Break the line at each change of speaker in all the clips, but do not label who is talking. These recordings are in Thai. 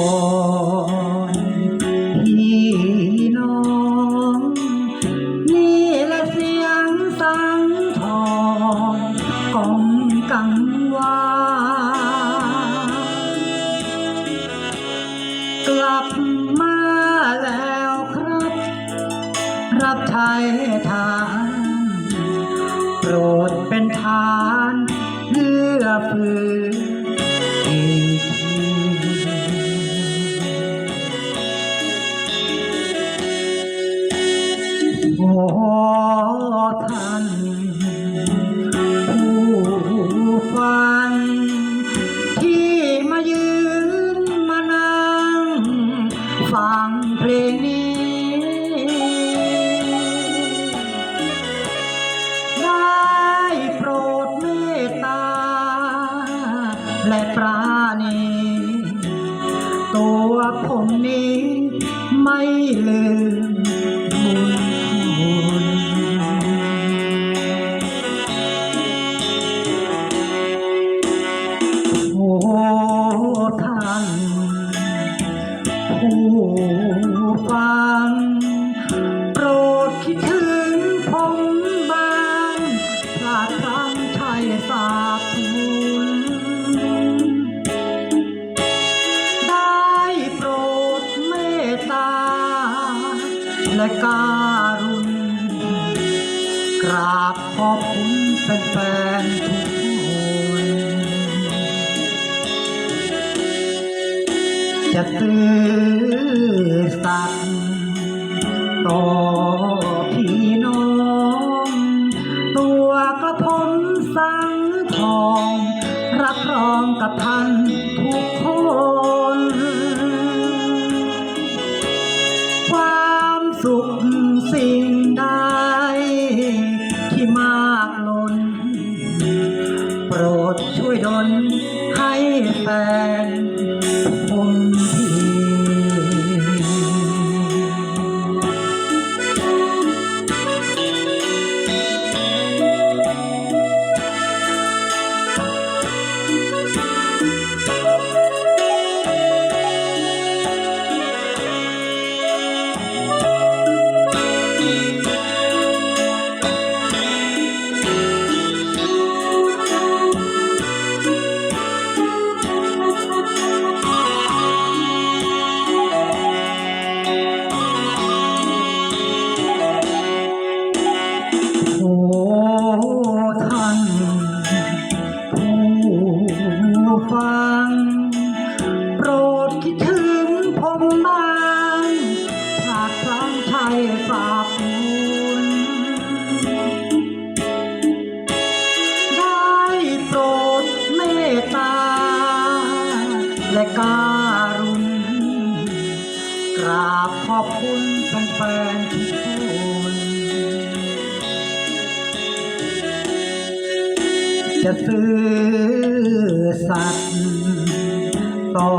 ก่อนพี่น้องนี่ละเสียงสังทองกองกังวานกลับมาแล้วครับ รับใช้ทา และปราณีตัวผมนี้ไม่ลืมบุญคุณโอ้ท่านผู้ฟังโปรดคิดถึงผมบ้างพลาดพลั้งใช่สา และการุณกราบขอบคุณแฟนๆทุกคนจะตื่นสัตย์ต่อ ที่มากล้นโปรดช่วยดลให้แฟน การุณกราบขอบคุณแฟนๆทุกคนจะซื่อสัตย์ต่อ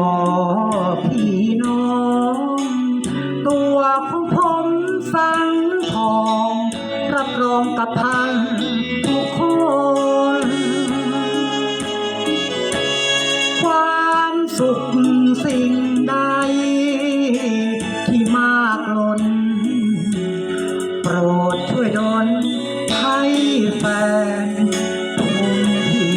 พี่น้อง ตัวของผมสังทองรับรองกับท่าน สุขสิ่งใด ที่มากล้น โปรดช่วยดลให้แฟนผมที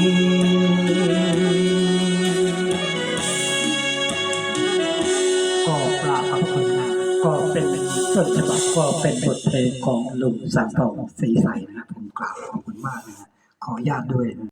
ก็กราบขอบคุณนะก็เป็นต้นฉบับก็เป็นบทเพลงของลุงสังทองสีใสนะครับผมกราบขอบคุณมากนะฮะขออนุญาตด้วยนะ